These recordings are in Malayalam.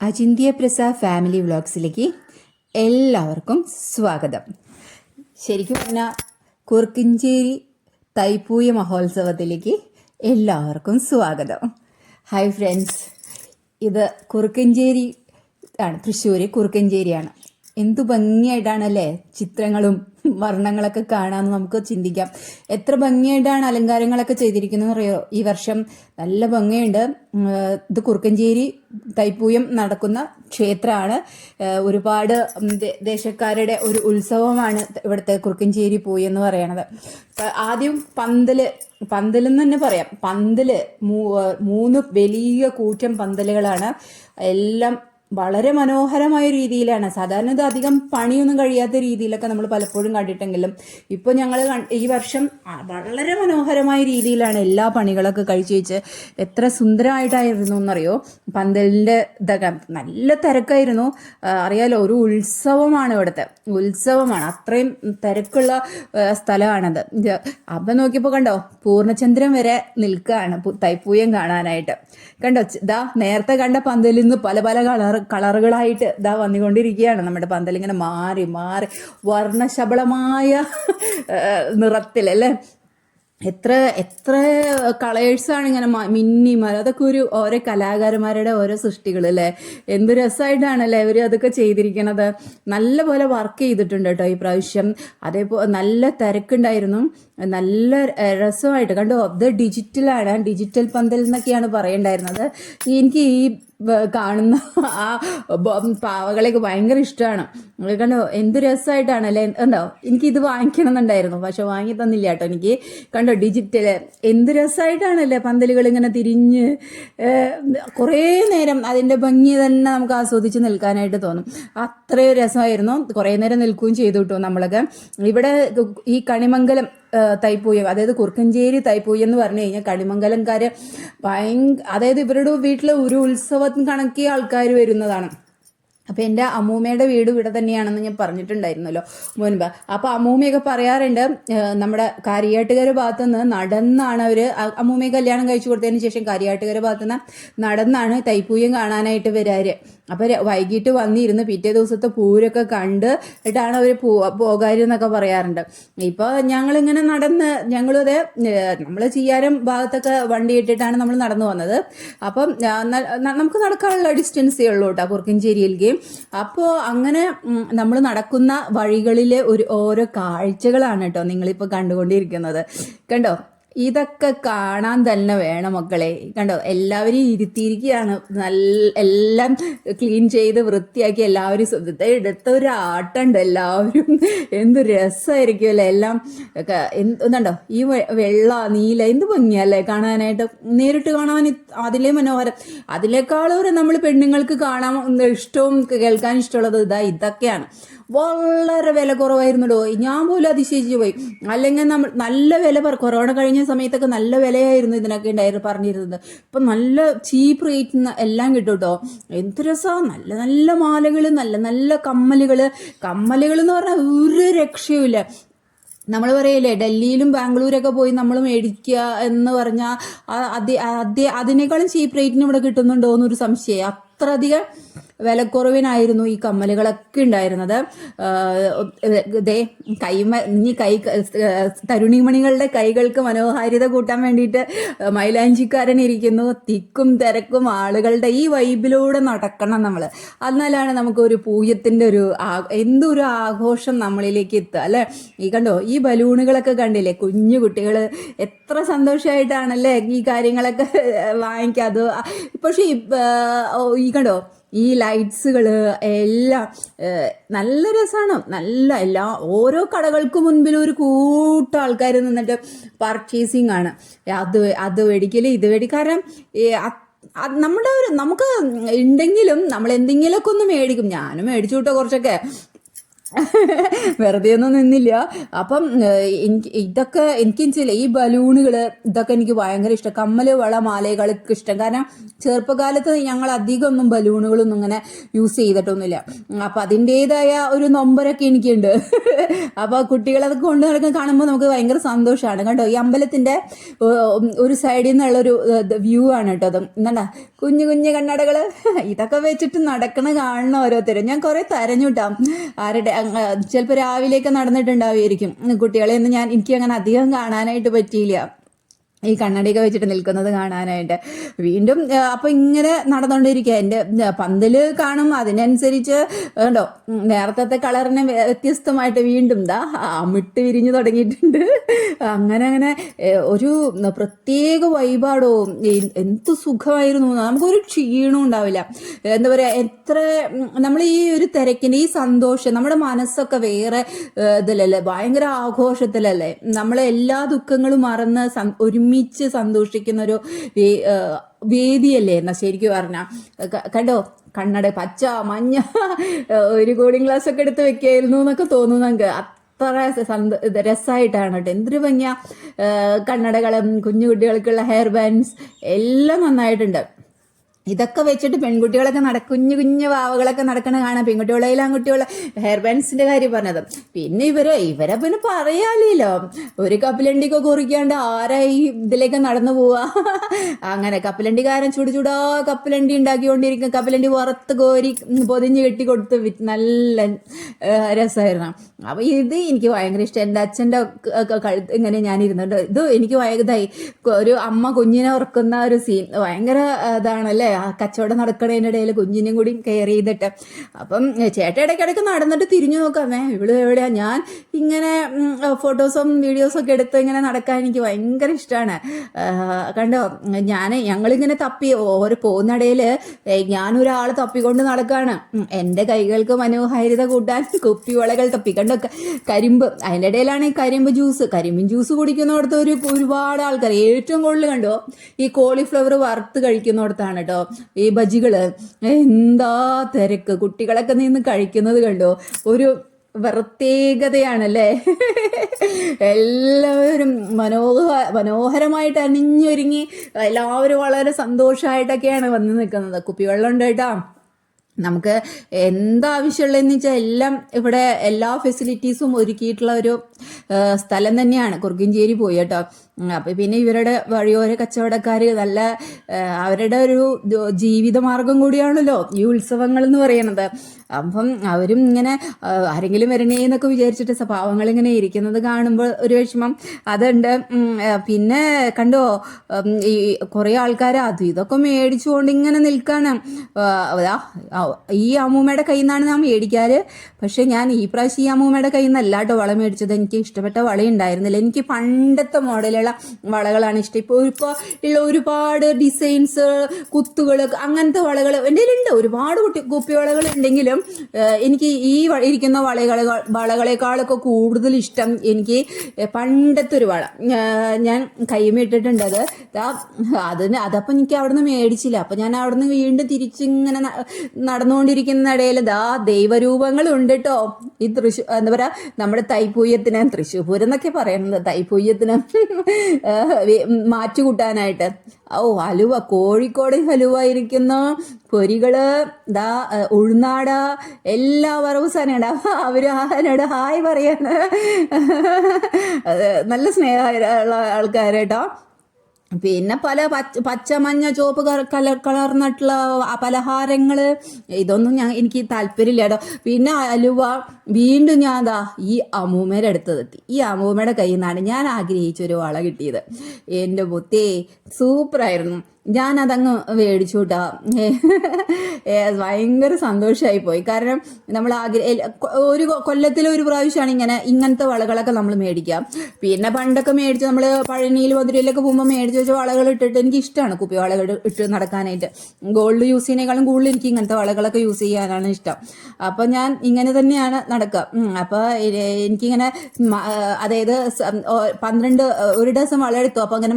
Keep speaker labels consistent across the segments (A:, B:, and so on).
A: അചിന്ത്യ പ്രസ ഫാമിലി വ്ളോഗ്സിലേക്ക് എല്ലാവർക്കും സ്വാഗതം. ശരിക്കും പറഞ്ഞാൽ കുറുക്കിഞ്ചേരി തൈപ്പൂയ മഹോത്സവത്തിലേക്ക് എല്ലാവർക്കും സ്വാഗതം. ഹായ് ഫ്രണ്ട്സ് ഇത് കുറുക്കഞ്ചേരി ആണ് തൃശ്ശൂർ കുറുക്കഞ്ചേരിയാണ്. എന്തു ഭംഗിയായിട്ടാണല്ലേ ചിത്രങ്ങളും വർണങ്ങളൊക്കെ കാണാമെന്ന് നമുക്ക് ചിന്തിക്കാം. എത്ര ഭംഗിയായിട്ടാണ് അലങ്കാരങ്ങളൊക്കെ ചെയ്തിരിക്കുന്നത് അറിയോ ഈ വർഷം നല്ല ഭംഗിയുണ്ട്. ഇത് കുറുക്കഞ്ചേരി തൈപ്പൂയം നടക്കുന്ന ക്ഷേത്രമാണ്. ഒരുപാട് ദേശക്കാരുടെ ഒരു ഉത്സവമാണ് ഇവിടുത്തെ കുറുക്കഞ്ചേരി പൂയം എന്ന് പറയണത്. ആദ്യം പന്തൽ പന്തലെന്ന് തന്നെ പറയാം. പന്തൽ മൂന്ന് വലിയ കൂറ്റം പന്തലുകളാണ്. എല്ലാം വളരെ മനോഹരമായ രീതിയിലാണ്. സാധാരണ ഇത് അധികം പണിയൊന്നും കഴിയാത്ത രീതിയിലൊക്കെ നമ്മൾ പലപ്പോഴും കണ്ടിട്ടെങ്കിലും ഇപ്പോൾ ഞങ്ങൾ ഈ വർഷം വളരെ മനോഹരമായ രീതിയിലാണ് എല്ലാ പണികളൊക്കെ കഴിച്ചു വെച്ച് എത്ര സുന്ദരമായിട്ടായിരുന്നു എന്നറിയോ? പന്തലിന്റെ ഇതൊക്കെ നല്ല തിരക്കായിരുന്നു. അറിയാലോ ഒരു ഉത്സവമാണ് ഇവിടുത്തെ. ഉത്സവമാണ്. അത്രയും തിരക്കുള്ള സ്ഥലമാണത്. അപ്പം നോക്കിയപ്പോൾ കണ്ടോ പൂർണചന്ദ്രൻ വരെ നിൽക്കുകയാണ് തൈപ്പൂയം കാണാനായിട്ട്. കണ്ടോ ഇതാ നേരത്തെ കണ്ട പന്തലിൽ നിന്ന് പല പല കളർ കളറുകളായിട്ട് ഇതാ വന്നുകൊണ്ടിരിക്കുകയാണ്. നമ്മുടെ പന്തൽ ഇങ്ങനെ മാറി മാറി വർണശബളമായ നിറത്തിൽ അല്ലേ? എത്ര എത്ര കളേഴ്സാണ് ഇങ്ങനെ മിന്നി മര അതൊക്കെ ഒരു ഓരോ കലാകാരന്മാരുടെ ഓരോ സൃഷ്ടികൾ അല്ലേ? എന്ത് രസമായിട്ടാണല്ലേ ഇവർ അതൊക്കെ ചെയ്തിരിക്കണത്? നല്ല പോലെ വർക്ക് ചെയ്തിട്ടുണ്ട് കേട്ടോ ഈ പ്രാവശ്യം. അതേപോലെ നല്ല തിരക്കുണ്ടായിരുന്നു. നല്ല രസമായിട്ട്. കണ്ടോ ഇത് ഡിജിറ്റലാണ് ഡിജിറ്റൽ പന്തൽ എന്നൊക്കെയാണ് പറയണ്ടായിരുന്നത്. എനിക്ക് ഈ കാണുന്ന ആ പാവകളെയൊക്കെ ഭയങ്കര ഇഷ്ടമാണ്. കണ്ടോ എന്ത് രസമായിട്ടാണല്ലേ ഉണ്ടോ എനിക്ക് ഇത് വാങ്ങിക്കണം എന്നുണ്ടായിരുന്നു പക്ഷെ വാങ്ങി തന്നില്ല കേട്ടോ എനിക്ക്. കണ്ടോ ഡിജിറ്റൽ എന്ത് രസമായിട്ടാണല്ലേ പന്തലുകൾ ഇങ്ങനെ തിരിഞ്ഞ് കുറേ നേരം അതിന്റെ ഭംഗി തന്നെ നമുക്ക് ആസ്വദിച്ച് നിൽക്കാനായിട്ട് തോന്നും. അത്രയും രസമായിരുന്നു. കുറേ നേരം നിൽക്കുകയും ചെയ്തു കിട്ടും നമ്മളൊക്കെ. ഇവിടെ ഈ കണിമംഗലം തൈപ്പൂയം അതായത് കുറുക്കഞ്ചേരി തൈപ്പൂയം എന്ന് പറഞ്ഞു കഴിഞ്ഞാൽ കളിമംഗലംകാർ ഭയങ്കര അതായത് ഇവരുടെ വീട്ടിലെ ഒരു ഉത്സവം കണക്കിയ ആൾക്കാർ വരുന്നതാണ്. അപ്പം എന്റെ അമ്മൂമ്മയുടെ വീട് ഇവിടെ തന്നെയാണെന്ന് ഞാൻ പറഞ്ഞിട്ടുണ്ടായിരുന്നല്ലോ മുൻപ്. അപ്പോൾ അമ്മൂമ്മയൊക്കെ പറയാറുണ്ട് നമ്മുടെ കാര്യാട്ടുകര ഭാഗത്തു നിന്ന് നടന്നാണ് അവർ അമ്മൂമ്മയെ കല്യാണം കഴിച്ചു കൊടുത്തതിന് ശേഷം കാര്യാട്ടുകര ഭാഗത്തു നിന്ന് നടന്നാണ് തൈപ്പൂയം കാണാനായിട്ട് വരാറ്. അപ്പോൾ വൈകിട്ട് വന്നിരുന്ന് പിറ്റേ ദിവസത്തെ പൂരൊക്കെ കണ്ട് ഇട്ടാണ് അവർ പോ പോകാരെന്നൊക്കെ പറയാറുണ്ട്. ഇപ്പോൾ ഞങ്ങളിങ്ങനെ നടന്ന് ഞങ്ങളത് നമ്മൾ ചെയ്യാനും ഭാഗത്തൊക്കെ വണ്ടി ഇട്ടിട്ടാണ് നമ്മൾ നടന്നു വന്നത്. അപ്പം നമുക്ക് നടക്കാനുള്ള ഡിസ്റ്റൻസേ ഉള്ളൂ കേട്ടോ കുറുക്കഞ്ചേരിയിലേക്ക് അപ്പോൾ അങ്ങനെ നമ്മൾ നടക്കുന്ന വഴികളിലെ ഒരു ഓരോ കാഴ്ചകളാണ് കേട്ടോ നിങ്ങളിപ്പോൾ കണ്ടുകൊണ്ടിരിക്കുന്നത്. കണ്ടോ? ഇതൊക്കെ കാണാൻ തന്നെ വേണം മക്കളെ. കണ്ടോ? എല്ലാവരും ഇരുത്തിയിരിക്കുകയാണ്. നല്ല എല്ലാം ക്ലീൻ ചെയ്ത് വൃത്തിയാക്കി എല്ലാവരും ശ്രദ്ധ എടുത്ത ഒരു ആട്ടുണ്ട് എല്ലാവരും. എന്ത് രസമായിരിക്കും അല്ലേ? എല്ലാം ഒക്കെ എന്ത് എന്നുണ്ടോ ഈ വെള്ള നീല എന്ത് ഭംഗിയല്ലേ കാണാനായിട്ട്? നേരിട്ട് കാണാൻ അതിലേ മനോഹരം. അതിലേക്കാളും നമ്മൾ പെണ്ണുങ്ങൾക്ക് കാണാൻ ഇഷ്ടവും കേൾക്കാൻ ഇഷ്ടമുള്ളത് ഇതാ ഇതൊക്കെയാണ്. വളരെ വില കുറവായിരുന്നല്ലോ. ഞാൻ പോലും അതിശയിച്ചു പോയി. അല്ലെങ്കിൽ നമ്മൾ നല്ല വില കൊറോണ കഴിഞ്ഞ സമയത്തൊക്കെ നല്ല വിലയായിരുന്നു ഇതിനൊക്കെ ഉണ്ടായിരുന്നു പറഞ്ഞിരുന്നത്. ഇപ്പം നല്ല ചീപ്പ് റേറ്റിന് എല്ലാം കിട്ടും കേട്ടോ. എന്ത് രസമാണ് നല്ല നല്ല മാലകൾ നല്ല നല്ല കമ്മലുകൾ കമ്മലുകൾ എന്ന് പറഞ്ഞാൽ ഒരു രക്ഷയുമില്ല നമ്മൾ പറയില്ലേ ഡൽഹിയിലും ബാംഗ്ലൂരൊക്കെ പോയി നമ്മൾ മേടിക്കുക എന്ന് പറഞ്ഞാൽ അതി അതിനേക്കാളും ചീപ്പ് റേറ്റിന് ഇവിടെ കിട്ടുന്നുണ്ടോ എന്നൊരു സംശയം. അത്ര അധികം വിലക്കുറവിനായിരുന്നു ഈ കമ്മലുകളൊക്കെ ഉണ്ടായിരുന്നത്. ദേ കൈമ ഇനി കൈ തരുണിമണികളുടെ കൈകൾക്ക് മനോഹാരിത കൂട്ടാൻ വേണ്ടിയിട്ട് മൈലാഞ്ചിക്കാരൻ ഇരിക്കുന്നു. തിക്കും തിരക്കും ആളുകളുടെ ഈ വൈബിലൂടെ നടക്കണം നമ്മൾ എന്നാലാണ് പൂയത്തിന്റെ ഒരു ആ- എന്തൊരു ആഘോഷം നമ്മളിലേക്ക് എത്തുക അല്ലേ? ഈ കണ്ടോ ഈ ബലൂണുകളൊക്കെ കണ്ടില്ലേ? കുഞ്ഞു കുട്ടികൾ എത്ര സന്തോഷമായിട്ടാണല്ലേ ഈ കാര്യങ്ങളൊക്കെ വാങ്ങിക്കുക അത് പക്ഷേ ഈ കണ്ടോ ഈ ലൈറ്റ്സുകൾ എല്ലാം നല്ല രസമാണ് നല്ല എല്ലാ ഓരോ കടകൾക്ക് മുൻപിൽ ഒരു കൂട്ടം ആൾക്കാർ നിന്നിട്ട് പർച്ചേസിങ് ആണ്. അത് അത് മേടിക്കൽ ഇത് മേടി കാരണം നമ്മുടെ ഒരു നമുക്ക് ഉണ്ടെങ്കിലും നമ്മൾ എന്തെങ്കിലുമൊക്കെ ഒന്ന് മേടിക്കും. ഞാനും മേടിച്ചു കിട്ടോ കുറച്ചൊക്കെ. വെറുതെ ഒന്നും നിന്നില്ല. അപ്പം എനിക്ക് ഇതൊക്കെ എനിക്ക് ചില ഈ ബലൂണുകൾ ഇതൊക്കെ എനിക്ക് ഭയങ്കര ഇഷ്ടം. കമ്മൽ വള മാലകളൊക്കെ ഇഷ്ടം. കാരണം ചെറുപ്പകാലത്ത് ഞങ്ങൾ അധികം ഒന്നും ബലൂണുകളൊന്നും ഇങ്ങനെ യൂസ് ചെയ്തിട്ടൊന്നുമില്ല. അപ്പം അതിന്റെതായ ഒരു നൊമ്പരൊക്കെ എനിക്കുണ്ട്. അപ്പോൾ കുട്ടികളതൊക്കെ കൊണ്ടു നടക്കാൻ കാണുമ്പോൾ നമുക്ക് ഭയങ്കര സന്തോഷമാണ്. കേട്ടോ ഈ അമ്പലത്തിന്റെ ഒരു സൈഡിൽ നിന്നുള്ളൊരു വ്യൂ ആണ് കേട്ടോ അത്. എന്താണ് കുഞ്ഞു കുഞ്ഞു കണ്ണടകൾ ഇതൊക്കെ വെച്ചിട്ട് നടക്കണ കാണണം ഓരോരുത്തരും. ഞാൻ കുറേ കേട്ടോ. ആരുടെ ചിലപ്പോൾ രാവിലെയൊക്കെ നടന്നിട്ടുണ്ടാവുമായിരിക്കും. കുട്ടികളെ ഒന്നും ഞാൻ എനിക്ക് അങ്ങനെ അധികം കാണാനായിട്ട് പറ്റിയില്ല. ഈ കണ്ണടിയൊക്കെ വെച്ചിട്ട് നിൽക്കുന്നത് കാണാനായിട്ട്. വീണ്ടും അപ്പോൾ അപ്പൊ ഇങ്ങനെ നടന്നുകൊണ്ടിരിക്കുക എന്റെ പന്തൽ കാണും. അതിനനുസരിച്ച് ഉണ്ടോ ഉം, നേരത്തെ കളറിനെ വ്യത്യസ്തമായിട്ട് വീണ്ടും ദാ അമിട്ട് വിരിഞ്ഞു തുടങ്ങിയിട്ടുണ്ട്. അങ്ങനെ അങ്ങനെ ഒരു പ്രത്യേക വൈബാടോ. എ- എന്ത് സുഖമായിരുന്നു. നമുക്കൊരു ക്ഷീണവും ഉണ്ടാവില്ല. എന്താ പറയുക എത്ര നമ്മൾ ഈ ഒരു തിരക്കിന്റെ ഈ സന്തോഷം നമ്മുടെ മനസ്സൊക്കെ വേറെ ഇതിലല്ലേ ഭയങ്കര ആഘോഷത്തിലല്ലേ. നമ്മളെ എല്ലാ ദുഃഖങ്ങളും മറന്ന് സം- ഒരുമിച്ച് സന്തോഷിക്കുന്ന ഒരു വേദിയല്ലേ എന്നാ ശരിക്കും പറഞ്ഞ. കണ്ടോ? കണ്ണട പച്ച മഞ്ഞ ഒരു കൂളിംഗ് ഗ്ലാസ് ഒക്കെ എടുത്ത് വെക്കായിരുന്നു എന്നൊക്കെ തോന്നുന്നു നമുക്ക്. അത്ര സന്തോ രസമായിട്ടാണ് കേട്ടോ. എന്തൊരു ഭംഗിയ. കണ്ണടകളും കുഞ്ഞു കുട്ടികൾക്കുള്ള ഹെയർ ബാൻഡ്സ് എല്ലാം നന്നായിട്ടുണ്ട്. ഇതൊക്കെ വെച്ചിട്ട് പെൺകുട്ടികളൊക്കെ നട കുഞ്ഞു കുഞ്ഞു വാവകളൊക്കെ നടക്കണ കാണാം. പെൺകുട്ടികളെയും ആൺകുട്ടികളെ ഹെയർ ബാൻഡ്സിന്റെ കാര്യം പറഞ്ഞത്. പിന്നെ ഇവരെ ഇവരെ പിന്നെ പറയാലോ ഒരു കപ്പലണ്ടിക്ക് കുറിക്കാണ്ട് ആരാ ഈ ഇതിലേക്ക് നടന്നു പോവാ? അങ്ങനെ കപ്പലണ്ടിക്കാരൻ ചൂട് ചൂടാ കപ്പലണ്ടി ഉണ്ടാക്കിക്കൊണ്ടിരിക്കും. കപ്പലണ്ടി വറുത്ത് കോരി പൊതിഞ്ഞ് കെട്ടി കൊടുത്ത് നല്ല രസമായിരുന്നു. അപ്പൊ ഇത് എനിക്ക് ഭയങ്കര ഇഷ്ടം. എന്റെ അച്ഛന്റെ കഴുത്ത് ഇങ്ങനെ ഞാൻ ഇരുന്നുണ്ട് ഇത് എനിക്ക് ഭയങ്കരതായി ഒരു അമ്മ കുഞ്ഞിനെ ഉറക്കുന്ന ഒരു സീൻ. ഭയങ്കര ഇതാണല്ലേ? കച്ചവടം നടക്കണതിന്റെ ഇടയിൽ കുഞ്ഞിനെയും കൂടി കെയർ ചെയ്തിട്ട്. അപ്പം ചേട്ട ഇടയ്ക്കിടയ്ക്ക് നടന്നിട്ട് തിരിഞ്ഞു നോക്കാമേ ഇവൾ എവിടെയാ? ഞാൻ ഇങ്ങനെ ഫോട്ടോസും വീഡിയോസും ഒക്കെ എടുത്ത് ഇങ്ങനെ നടക്കാൻ എനിക്ക് ഭയങ്കര ഇഷ്ടമാണ് കണ്ടോ? ഞാൻ ഞങ്ങളിങ്ങനെ തപ്പി ഓരോ പോകുന്നിടയിൽ ഞാനൊരാൾ തപ്പിക്കൊണ്ട് നടക്കാണ്. ഉം, എന്റെ കൈകൾക്ക് മനോഹാരിത കൂട്ടാൻ തപ്പി. കണ്ടോ? കരിമ്പ്. അതിന്റെ ഇടയിലാണ് ഈ കരിമ്പ് ജ്യൂസ് കരിമ്പിൻ ജ്യൂസ് കുടിക്കുന്നിടത്ത് ഒരു ഒരുപാട് ആൾക്കാർ ഏറ്റവും കൂടുതൽ കണ്ടോ? ഈ കോളിഫ്ലവർ വറുത്ത് കഴിക്കുന്നിടത്താണ് കേട്ടോ. ഈ ബജികൾ എന്താ തിരക്ക്? കുട്ടികളൊക്കെ നിന്ന് കഴിക്കുന്നത് കണ്ടോ? ഒരു പ്രത്യേകതയാണല്ലേ? എല്ലാവരും മനോഹ മനോഹരമായിട്ട് അണിഞ്ഞൊരുങ്ങി എല്ലാവരും വളരെ സന്തോഷമായിട്ടൊക്കെയാണ് വന്ന് നിൽക്കുന്നത്. കുപ്പിവെള്ളം ഉണ്ട് കേട്ടോ നമുക്ക് എന്താവശ്യമുള്ളതെന്ന് വെച്ചാൽ എല്ലാം ഇവിടെ എല്ലാ ഫെസിലിറ്റീസും ഒരുക്കിയിട്ടുള്ള ഒരു സ്ഥലം തന്നെയാണ്. കുറുകിഞ്ചേരി പോയി കേട്ടോ. അപ്പൊ പിന്നെ ഇവരുടെ വഴിയോര കച്ചവടക്കാർ നല്ല അവരുടെ ഒരു ജീവിത ജീവിതമാർഗം കൂടിയാണല്ലോ ഈ ഉത്സവങ്ങൾ എന്ന് പറയുന്നത്. അപ്പം അവരും ഇങ്ങനെ ആരെങ്കിലും വരണേ എന്നൊക്കെ വിചാരിച്ചിട്ട് സ്വഭാവങ്ങൾ ഇങ്ങനെ ഇരിക്കുന്നത് കാണുമ്പോൾ ഒരു വിഷമം അതുണ്ട്. പിന്നെ കണ്ടോ ഈ കുറേ ആൾക്കാർ അത് ഇതൊക്കെ മേടിച്ചുകൊണ്ട് ഇങ്ങനെ നിൽക്കാണ്. ഈ അമ്മൂമ്മയുടെ കയ്യിൽ നിന്നാണ് ഞാൻ മേടിക്കാറ്. പക്ഷെ ഞാൻ ഈ പ്രാവശ്യം ഈ അമ്മൂമ്മയുടെ കയ്യിൽ നിന്നല്ല കേട്ടോ വള മേടിച്ചത്. എനിക്ക് ഇഷ്ടപ്പെട്ട വള ഉണ്ടായിരുന്നില്ല എനിക്ക് പണ്ടത്തെ മോഡലുള്ള വളകളാണ് ഇഷ്ടം. ഇപ്പോൾ ഇപ്പോൾ ഉള്ള ഒരുപാട് ഡിസൈൻസ് കുത്തുകൾ അങ്ങനത്തെ വളകൾ എന്റെ ഉണ്ട് ഒരുപാട് കുട്ടി കുപ്പിവളകൾ ഉണ്ടെങ്കിലും എനിക്ക് ഈ ഇരിക്കുന്ന വളകൾ വളകളെക്കാളൊക്കെ കൂടുതൽ ഇഷ്ടം എനിക്ക് പണ്ടത്തെ ഒരു വള. ഞാൻ കൈമിട്ടിട്ടുണ്ട് അത്. അതിന് അതപ്പം എനിക്ക് അവിടുന്ന് മേടിച്ചില്ല. അപ്പം ഞാൻ അവിടുന്ന് വീണ്ടും തിരിച്ചിങ്ങനെ നടന്നുകൊണ്ടിരിക്കുന്ന ഇടയിൽ ദാ ദൈവരൂപങ്ങൾ ഉണ്ട് കേട്ടോ ഈ തൃശ്ശൂർ എന്താ പറയുക നമ്മുടെ തൈപ്പൂയത്തിന് തൃശ്ശൂർ പൂരം എന്നൊക്കെ പറയുന്നത് തൈപ്പൂയത്തിന്. മാറ്റുകൂട്ടാനായിട്ട്. ഓ ഹലുവ കോഴിക്കോട് ഹലുവ ഇരിക്കുന്നു പൊരികൾ ദാ ഉഴുന്നാട എല്ലാ വറവ് സാധനം അവർ അതിനോട് ഹായ് പറയാണ്. നല്ല സ്നേഹമുള്ള ആൾക്കാരേട്ടോ. പിന്നെ പല പച്ച പച്ച മഞ്ഞ ചുവപ്പ് കളർ കളർന്നിട്ടുള്ള പലഹാരങ്ങൾ ഇതൊന്നും ഞാൻ എനിക്ക് താല്പര്യമില്ല കേട്ടോ. പിന്നെ അലുവ വീണ്ടും ഞാൻ എന്താ ഈ അമ്മൂമ്മയുടെ അടുത്തെത്തി ഈ അമ്മൂമ്മയുടെ കയ്യിൽ നിന്നാണ് ഞാൻ ആഗ്രഹിച്ചൊരു വള കിട്ടിയത്. എന്റെ മുത്തേ സൂപ്പറായിരുന്നു. ഞാൻ അതങ്ങ് മേടിച്ചു കേട്ടാ ഭയങ്കര സന്തോഷമായി പോയി. കാരണം നമ്മൾ ആഗ്രഹ ഒരു കൊല്ലത്തിൽ ഒരു പ്രാവശ്യമാണ് ഇങ്ങനെ ഇങ്ങനത്തെ വളകളൊക്കെ നമ്മൾ മേടിക്കുക. പിന്നെ പണ്ടൊക്കെ മേടിച്ച് നമ്മൾ പഴനിയിൽ മധുരയിലൊക്കെ പോകുമ്പോൾ മേടിച്ച് വെച്ച വളകൾ ഇട്ടിട്ട് എനിക്ക് ഇഷ്ടമാണ് കുപ്പി വളകൾ ഇട്ട് നടക്കാനായിട്ട്. ഗോൾഡ് യൂസ് ചെയ്യുന്നതിനേക്കാളും കൂടുതൽ എനിക്ക് ഇങ്ങനത്തെ വളകളൊക്കെ യൂസ് ചെയ്യാനാണ് ഇഷ്ടം. അപ്പോൾ ഞാൻ ഇങ്ങനെ തന്നെയാണ് നടക്കുക. അപ്പൊ അപ്പോൾ എനിക്കിങ്ങനെ അതായത് പന്ത്രണ്ട് ഒരു ഡസം വള എടുത്തു അപ്പോൾ അങ്ങനെ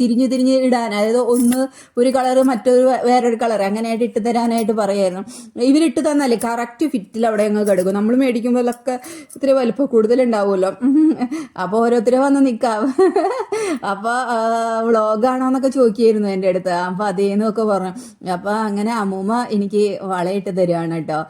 A: തിരിഞ്ഞ് തിരിഞ്ഞ് ഇടാൻ അതായത് ഒന്ന് ഒന്ന് ഒരു കളറ് മറ്റൊരു വേറൊരു കളർ അങ്ങനെയായിട്ട് ഇട്ട് തരാനായിട്ട് പറയായിരുന്നു. ഇവരിട്ട് തന്നാലേ കറക്റ്റ് ഫിറ്റിൽ അവിടെ അങ്ങ് കിടക്കും. നമ്മൾ മേടിക്കുമ്പോഴൊക്കെ ഇത്തിരി വലിപ്പം കൂടുതലുണ്ടാവുമല്ലോ. അപ്പോൾ ഓരോരുത്തരെ വന്ന് നിൽക്കാം അപ്പോൾ വ്ളോഗാണോ എന്നൊക്കെ ചോദിക്കായിരുന്നു എന്റെ അടുത്ത്. അപ്പോൾ അതേന്നൊക്കെ പറഞ്ഞു. അപ്പോൾ അങ്ങനെ അമ്മൂമ്മ എനിക്ക് വളയിട്ട് തരികയാണ് കേട്ടോ.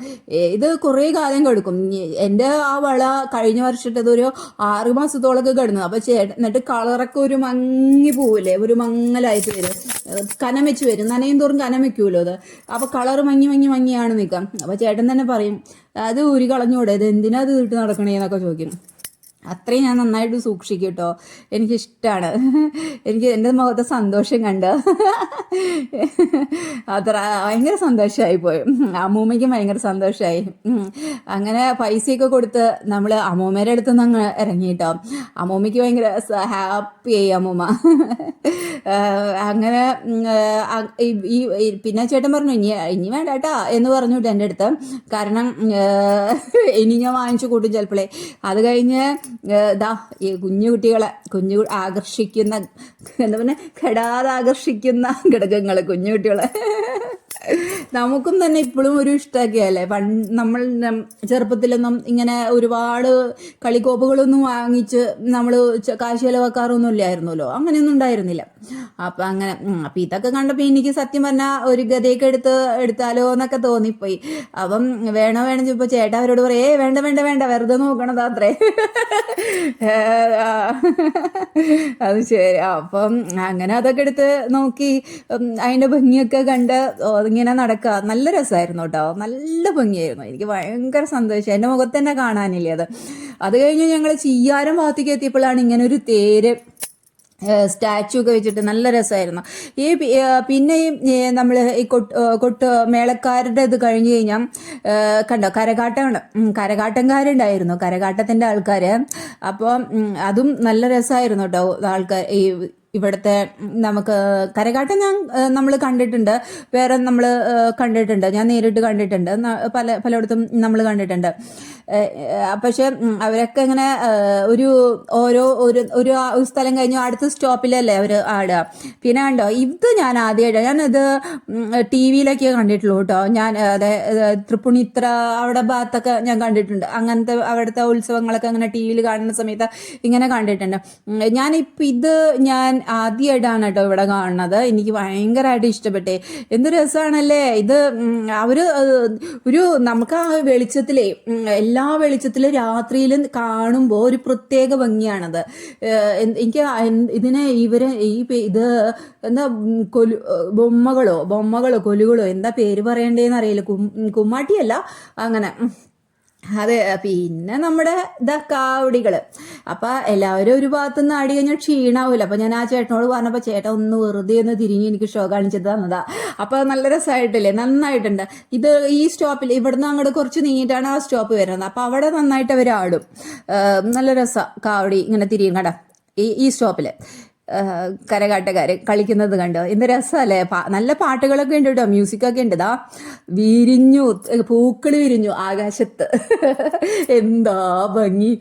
A: ഇത് കുറേ കാലം കിടക്കും. എന്റെ ആ വള കഴിഞ്ഞ വർഷത്തത് ഒരു ആറ് മാസത്തോളൊക്കെ കിടന്നു. അപ്പോൾ ചേട്ടൻ എന്നിട്ട് കളറൊക്കെ ഒരു മങ്ങി പോവില്ലേ ഒരു മങ്ങലായിട്ട് വരും. കനം വെച്ച് വരും. നനയും തോറും കനം വെക്കുമല്ലോ അത്? അപ്പോൾ കളർ മങ്ങി മങ്ങി മങ്ങിയാണ് നിൽക്കാം അപ്പോൾ ചേട്ടൻ തന്നെ പറയും അത് ഊരി കളഞ്ഞൂടെ? ഇത് എന്തിനാ അത് ഇട്ട് നടക്കണേന്നൊക്കെ ചോദിക്കും. അത്രയും ഞാൻ നന്നായിട്ട് സൂക്ഷിക്കും കേട്ടോ. എനിക്കിഷ്ടമാണ് എനിക്ക് എന്റെ മുഖത്തെ സന്തോഷം കണ്ട്. അത്ര ഭയങ്കര സന്തോഷമായി പോയി അമ്മൂമ്മയ്ക്കും ഭയങ്കര സന്തോഷമായി അങ്ങനെ പൈസയൊക്കെ കൊടുത്ത് നമ്മൾ അമ്മൂമ്മേരെ അടുത്ത് നിന്ന് അങ്ങ് ഇറങ്ങി കേട്ടോ. അമ്മൂമ്മയ്ക്ക് ഭയങ്കര ഹാപ്പിയായി അമ്മൂമ്മ. അങ്ങനെ ഈ- പിന്നെ ചേട്ടൻ പറഞ്ഞു ഇനി ഇനി വേണ്ട കേട്ടാ എന്ന് പറഞ്ഞു എന്റെ അടുത്ത്. കാരണം ഇനി ഞാൻ വാങ്ങിച്ചു കൂട്ടും ചിലപ്പോഴേ അത് കഴിഞ്ഞ് ദാ ഈ കുഞ്ഞു കുട്ടികളെ കുഞ്ഞു ആകർഷിക്കുന്ന എന്താ പറയുക കെടാതെ ആകർഷിക്കുന്ന ഘടകങ്ങൾ കുഞ്ഞു കുട്ടികളെ. നമുക്കും തന്നെ ഇപ്പോഴും ഒരു ഇഷ്ടമൊക്കെയല്ലേ പണ്ട് നമ്മൾ ചെറുപ്പത്തിലൊന്നും ഇങ്ങനെ ഒരുപാട് കളിക്കോപ്പുകളൊന്നും വാങ്ങിച്ച് നമ്മൾ കാശ് ചിലവാക്കാറൊന്നും ഇല്ലായിരുന്നല്ലോ അങ്ങനെയൊന്നും ഉണ്ടായിരുന്നില്ല. അപ്പം അങ്ങനെ അപ്പം ഇതൊക്കെ കണ്ടപ്പോൾ എനിക്ക് സത്യം പറഞ്ഞാൽ ഒരു ഗതയൊക്കെ എടുത്ത് എടുത്താലോ എന്നൊക്കെ തോന്നിപ്പോയി. അപ്പം വേണോ വേണം ചോദിച്ചപ്പോൾ ചേട്ടൻ അവരോട് പറയും ഏ വേണ്ട വേണ്ട വേണ്ട വെറുതെ നോക്കണതാ അത്രേ. അത് ശരി. അപ്പം അങ്ങനെ അതൊക്കെ എടുത്ത് നോക്കി അതിന്റെ ഭംഗിയൊക്കെ കണ്ട് ഓ, ഇങ്ങനെ നടക്കുക നല്ല രസമായിരുന്നു കേട്ടോ നല്ല ഭംഗിയായിരുന്നു. എനിക്ക് ഭയങ്കര സന്തോഷം. എന്റെ മുഖത്ത് തന്നെ കാണാനില്ല അത്? അത് കഴിഞ്ഞ് ഞങ്ങൾ ചിയ്യാരം ഭാഗത്തേക്ക് എത്തിയപ്പോഴാണ് ഇങ്ങനെ ഒരു തേര് സ്റ്റാച്ചു ഒക്കെ വെച്ചിട്ട് നല്ല രസമായിരുന്നു. ഈ പിന്നെ ഈ നമ്മൾ ഈ കൊട്ട് കൊട്ട് മേളക്കാരുടെ ഇത് കഴിഞ്ഞ് കഴിഞ്ഞാൽ കണ്ടോ? കരകാട്ടമാണ് കരകാട്ടംകാരുണ്ടായിരുന്നു. കരകാട്ടത്തിന്റെ ആൾക്കാർ അപ്പോൾ അതും നല്ല രസമായിരുന്നു കേട്ടോ ആൾക്കാർ ഈ ഇവിടുത്തെ നമുക്ക് കരകാട്ടം ഞാൻ നമ്മൾ കണ്ടിട്ടുണ്ട്. വേറെ നമ്മൾ കണ്ടിട്ടുണ്ട്. ഞാൻ നേരിട്ട് കണ്ടിട്ടുണ്ട്. പല പലയിടത്തും നമ്മൾ കണ്ടിട്ടുണ്ട്. പക്ഷെ അവരൊക്കെ ഇങ്ങനെ ഒരു ഓരോ ഒരു ഒരു സ്ഥലം കഴിഞ്ഞു അടുത്ത സ്റ്റോപ്പിലല്ലേ അവർ ആടുക. പിന്നെ കണ്ടോ ഇത് ഞാൻ ആദ്യമായിട്ട് ഞാനിത് ടി വിയിലൊക്കെ കണ്ടിട്ടുള്ളൂ കേട്ടോ. ഞാൻ അതെ തൃപ്പുണിത്ര അവിടെ ഭാഗത്തൊക്കെ ഞാൻ കണ്ടിട്ടുണ്ട്. അങ്ങനത്തെ അവിടുത്തെ ഉത്സവങ്ങളൊക്കെ അങ്ങനെ ടി വിയിൽ കാണുന്ന സമയത്ത് ഇങ്ങനെ കണ്ടിട്ടുണ്ട്. ഞാൻ ഞാനിപ്പോൾ ഇത് ഞാൻ ആദ്യമായിട്ടാണ് കേട്ടോ ഇവിടെ കാണുന്നത്. എനിക്ക് ഭയങ്കരമായിട്ട് ഇഷ്ടപ്പെട്ടേ. എന്ത് രസമാണല്ലേ ഇത് അവർ ഒരു നമുക്ക് ആ വെളിച്ചത്തിലേ എല്ലാ വെളിച്ചത്തിലും രാത്രിയിലും കാണുമ്പോൾ ഒരു പ്രത്യേക ഭംഗിയാണത് എനിക്ക് ഇതിനെ ഇവർ ഈ ഇത് എന്താ കൊലു ബൊമ്മകളോ ബൊമ്മകളോ കൊലുകളോ എന്താ പേര് പറയണ്ടേന്ന് അറിയില്ല കുമ്മാട്ടിയല്ല അങ്ങനെ. അതെ പിന്നെ നമ്മുടെ ദ കാവടികൾ അപ്പൊ എല്ലാവരും ഒരു ഭാഗത്തുനിന്ന് ആടി കഴിഞ്ഞാൽ ക്ഷീണാവൂല. അപ്പൊ ഞാൻ ആ ചേട്ടനോട് പറഞ്ഞപ്പോ ചേട്ടൻ ഒന്ന് വെറുതെ ഒന്ന് തിരിഞ്ഞ് എനിക്ക് ഷോ കാണിച്ചത് തന്നതാ. അപ്പൊ നല്ല രസമായിട്ടില്ലേ നന്നായിട്ടുണ്ട്. ഇത് ഈ സ്റ്റോപ്പിൽ ഇവിടുന്ന് അങ്ങോട്ട് കുറച്ച് നീങ്ങിയിട്ടാണ് ആ സ്റ്റോപ്പ് വരുന്നത്. അപ്പൊ അവിടെ നന്നായിട്ട് അവർ ആടും. നല്ല രസ കാവടി ഇങ്ങനെ തിരിയും കട ഈ ഈ സ്റ്റോപ്പിൽ കരകാട്ടക്കാർ കളിക്കുന്നത് കണ്ടോ. എന്ത് രസമല്ലേ? നല്ല പാട്ടുകളൊക്കെ ഉണ്ട് കേട്ടോ. മ്യൂസിക്കൊക്കെ ഉണ്ട്. ഇതാ വിരിഞ്ഞു പൂക്കൾ വിരിഞ്ഞു ആകാശത്ത്. എന്താ ഭംഗി.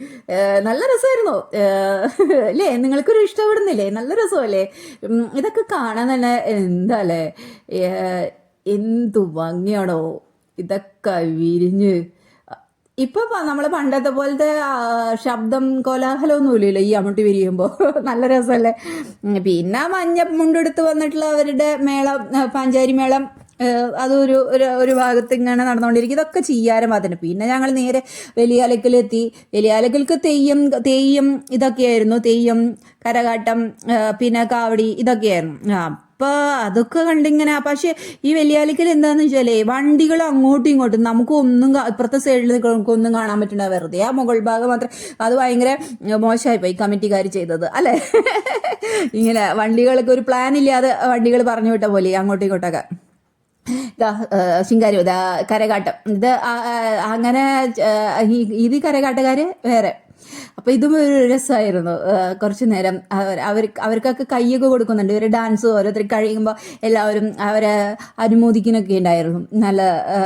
A: നല്ല രസമായിരുന്നു. അല്ലേ നിങ്ങൾക്കൊരു ഇഷ്ടപ്പെടുന്നില്ലേ? നല്ല രസമല്ലേ? ഇതൊക്കെ കാണാൻ തന്നെ എന്താ അല്ലേ എന്തു ഭംഗിയാണോ. ഇതൊക്കെ വിരിഞ്ഞ് ഇപ്പൊ നമ്മൾ പണ്ടത്തെ പോലത്തെ ശബ്ദം കോലാഹലമൊന്നും ഇല്ലല്ലോ ഈ അമ്മട്ടി വിരിയുമ്പോ. നല്ല രസമല്ലേ? പിന്നെ മഞ്ഞ മുണ്ടെടുത്ത് വന്നിട്ടുള്ള അവരുടെ മേളം പഞ്ചാരി മേളം അതൊരു ഒരു ഒരു ഭാഗത്ത് ഇങ്ങനെ നടന്നുകൊണ്ടിരിക്കും. ഇതൊക്കെ ചെയ്യാരം അതിന്. പിന്നെ ഞങ്ങൾ നേരെ വലിയാലക്കലെത്തി. വലിയാലക്കൽക്ക് തെയ്യം തെയ്യം ഇതൊക്കെയായിരുന്നു. തെയ്യം കരകാട്ടം പിന്നെ കാവടി ഇതൊക്കെയായിരുന്നു. ആ അപ്പൊ അതൊക്കെ കണ്ടിങ്ങനെ പക്ഷെ ഈ വെല്ലിയാലിക്കൽ എന്താന്ന് വെച്ചാലേ വണ്ടികൾ അങ്ങോട്ടും ഇങ്ങോട്ടും നമുക്ക് ഒന്നും ഇപ്പുറത്തെ സൈഡിൽ ഒന്നും കാണാൻ പറ്റുന്ന വെറുതെ ആ മുകൾ ഭാഗം മാത്രം അത് ഭയങ്കര മോശമായി പോയി കമ്മിറ്റിക്കാർ ചെയ്തത് അല്ലേ? ഇങ്ങനെ വണ്ടികൾക്ക് ഒരു പ്ലാൻ ഇല്ലാതെ വണ്ടികൾ പറഞ്ഞു വിട്ട പോലെ അങ്ങോട്ടും ഇങ്ങോട്ടൊക്കെ. ഇതാ ശിങ്കാരി കരകാട്ടം. ഇത് അങ്ങനെ ഇത് കരകാട്ടക്കാര് വേറെ. അപ്പൊ ഇതും ഒരു രസമായിരുന്നു. കുറച്ചു നേരം അവർ- അവർക്കൊക്കെ കൈയൊക്കെ കൊടുക്കുന്നുണ്ട്. ഇവരെ ഡാൻസ് ഓരോരുത്തർ കഴിയുമ്പോൾ എല്ലാവരും അവരെ അനുമോദിക്കുന്നൊക്കെ ഉണ്ടായിരുന്നു. നല്ല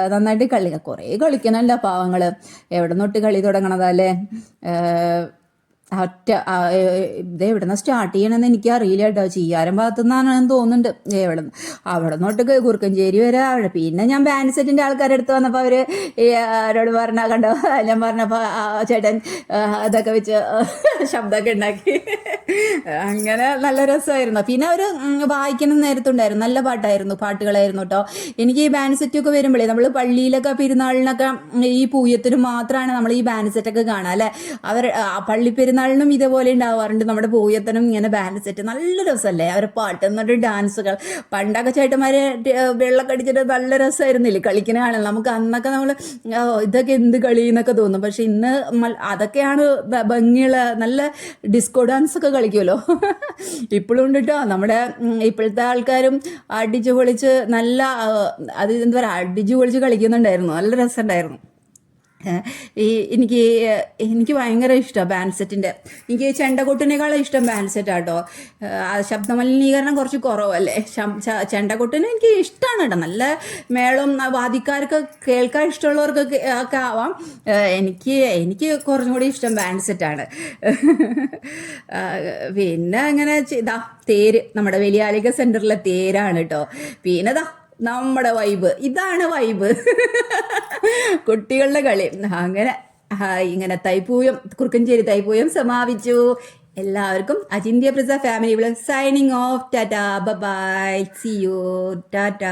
A: നന്നായിട്ട് കളി കുറേ കളിക്കണമല്ലോ പാവങ്ങൾ. എവിടെ നിന്നൊട്ട് കളി തുടങ്ങണതല്ലേ ഒറ്റ ഇതേ എവിടെ നിന്ന് സ്റ്റാർട്ട് ചെയ്യണമെന്ന് എനിക്ക് അറിയില്ല കേട്ടോ. ചീയാരം ഭാഗത്തു നിന്നാണെന്ന് തോന്നുന്നുണ്ട്. എവിടെ നിന്ന് അവിടെ നിന്നോട്ട് കുറുക്കഞ്ചേരി വരെ അവിടെ. പിന്നെ ഞാൻ ബാൻഡ് സെറ്റിന്റെ ആൾക്കാരെ അടുത്ത് വന്നപ്പോൾ അവർ ആരോട് അവരോട് പറഞ്ഞ കണ്ടോ? ഞാൻ പറഞ്ഞപ്പോൾ ചേട്ടൻ അതൊക്കെ വെച്ച് ശബ്ദമൊക്കെ ഉണ്ടാക്കി. അങ്ങനെ നല്ല രസമായിരുന്നു. പിന്നെ ഒരു വായിക്കണം നേരത്തുണ്ടായിരുന്നു. നല്ല പാട്ടായിരുന്നു പാട്ടുകളായിരുന്നു കേട്ടോ. എനിക്ക് ഈ ബാൻഡ് സെറ്റൊക്കെ വരുമ്പോഴേ നമ്മൾ പള്ളിയിലൊക്കെ പെരുന്നാളിനൊക്കെ ഈ പൂയത്തിന് മാത്രമാണ് നമ്മൾ ഈ ബാൻഡ് സെറ്റൊക്കെ കാണുക അല്ലേ? അവർ പള്ളി പള്ളി പെരുന്നാളിനും ഇതേപോലെ ഉണ്ടാവാറുണ്ട്. നമ്മുടെ പൂയത്തനും ഇങ്ങനെ ബാൻഡ് സെറ്റ് നല്ല രസമല്ലേ? അവരെ പാട്ട് എന്നിട്ട് ഡാൻസുകൾ പണ്ടൊക്കെ ചേട്ടന്മാരെ വെള്ളം വെള്ളമൊക്കെ അടിച്ചിട്ട് നല്ല രസമായിരുന്നില്ലേ? കളിക്കുന്ന കാണാൻ നമുക്ക് അന്നൊക്കെ നമ്മൾ ഇതൊക്കെ എന്ത് കളി എന്നൊക്കെ തോന്നും. പക്ഷെ ഇന്ന് അതൊക്കെയാണ് ഭംഗിയുള്ള നല്ല ഡിസ്കോ ഡാൻസ് ഒക്കെ കളിക്കുമല്ലോ. ഇപ്പോഴും ഉണ്ട് കേട്ടോ നമ്മുടെ ഇപ്പോഴത്തെ ആൾക്കാരും അടിച്ചു പൊളിച്ച് നല്ല അത് എന്താ പറയുക അടിച്ചു പൊളിച്ച് കളിക്കുന്നുണ്ടായിരുന്നു. നല്ല രസമുണ്ടായിരുന്നു. എനിക്ക് എനിക്ക് ഭയങ്കര ഇഷ്ടമാണ് ബാൻഡ് സെറ്റിന്റെ എനിക്ക് ചെണ്ടകൊട്ടിനേക്കാളും ഇഷ്ടം ബാൻഡ് സെറ്റാട്ടോ ശബ്ദമലിനീകരണം കുറച്ച് കുറവല്ലേ? ചെണ്ടകൊട്ടിന് എനിക്ക് ഇഷ്ടമാണ് കേട്ടോ നല്ല മേളം വാദിക്കാർക്ക് കേൾക്കാൻ ഇഷ്ടമുള്ളവർക്കൊക്കെ ഒക്കെ ആവാം. എനിക്ക് എനിക്ക് കുറച്ചും കൂടി ഇഷ്ടം ബാൻസെറ്റാണ് പിന്നെ അങ്ങനെ ഇതാ തേര്. നമ്മുടെ വലിയാലിക സെന്ററിലെ തേരാണ് കേട്ടോ പിന്നെ ദാ നമ്മുടെ വൈബ് ഇതാണ് വൈബ് കുട്ടികളുടെ കളി. അങ്ങനെ ഇങ്ങനെ തൈപ്പൂയം കുറുക്കഞ്ചേരി തൈപ്പൂയം സമാപിച്ചു. എല്ലാവർക്കും അജിന്ത്യ press family signing off tata bye see you tata.